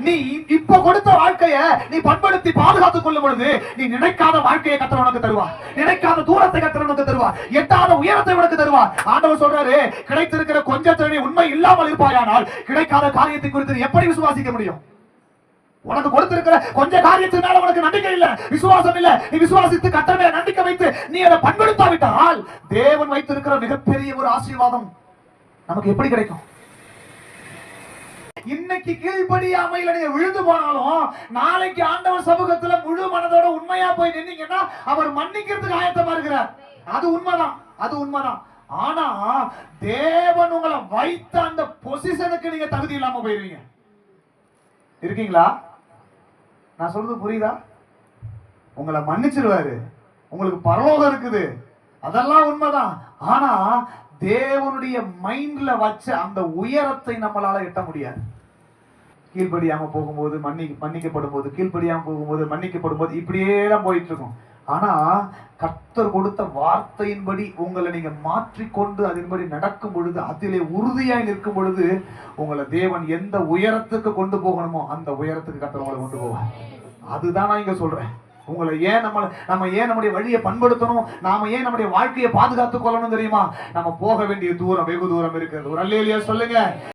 நீ இப்ப கொடுத்த வாழ்க்கைய நீ பண்படுத்தி பாதுகாத்துக் கொள்ளும் பொழுது நீ நினைக்காத வாழ்க்கையை கத்தர் உனக்கு தருவா நினைக்காத தூரத்தை கத்தர் உனக்கு தருவா எட்டாத உயரத்தை உனக்கு தருவா ஆண்டவர் சொல்றாரு கிடைத்திருக்கிற கொஞ்சத்தை நீ உண்மை இல்லாமல் இருப்பாயானால் கிடைக்காத காரியத்தை குறித்து எப்படி விசுவாசிக்க முடியும்? உனக்கு கொடுத்திருக்கிற கொஞ்ச காரியத்தின் மேல உனக்கு நம்பிக்கை இல்ல விசுவாசம் இல்ல. நீ விசுவாசித்து கத்தனை நம்பிக்கை வைத்து நீ அதை பண்படுத்தாவிட்டால் தேவன் வைத்திருக்கிற மிகப்பெரிய ஒரு ஆசீர்வாதம் நமக்கு எப்படி கிடைக்கும்? இன்னைக்கு கீழ்ப்படியாமையில நீங்க விழுந்து போனாலும் நாளைக்கு ஆண்டவர் சமூகத்துல முழு மனதோட உண்மையா போய் நின்னீங்கன்னா அவர் மன்னிக்கிறதுக்கு ஆயத்தமா இருக்கிறார். அது உண்மைதான். அது உண்மைதான். ஆனா தேவன் உங்களை வைத்த அந்த பொசிஷனுக்கு நீங்க தகுதி இல்லாம போயிருவீங்க. இருக்கீங்களா? நான் சொல்றது புரியுதா? உங்களை மன்னிச்சிருவாரு. உங்களுக்கு பரலோகம் இருக்குது. அதெல்லாம் உண்மைதான். ஆனா தேவனுடைய மைண்ட்ல வச்ச அந்த உயரத்தை நம்மளால எட்ட முடியாது. கீழ்ப்படியாமல் போகும்போது மன்னி மன்னிக்கப்படும் போது கீழ்ப்படியாமல் போகும்போது மன்னிக்கப்படும் போது இப்படியே தான் போயிட்டு இருக்கும் ஆனா கர்த்தர் கொடுத்த வார்த்தையின்படி உங்களை நீங்க மாற்றிக்கொண்டு அதன்படி நடக்கும் பொழுது அதிலே உறுதியாய் நிற்கும் பொழுது உங்களை தேவன் எந்த உயரத்துக்கு கொண்டு போகணுமோ அந்த உயரத்துக்கு கர்த்தர் உங்களை கொண்டு போவார். அதுதான் நான் இங்க சொல்றேன். உங்களை ஏன் நம்ம நம்ம ஏன் நம்முடைய வழியை பண்படுத்தணும்? நாம ஏன் நம்முடைய வாழ்க்கையை பாதுகாத்துக் கொள்ளணும் தெரியுமா? நம்ம போக வேண்டிய தூரம் வெகு தூரம் இருக்கிறது. ஒரு அல்லையா சொல்லுங்க.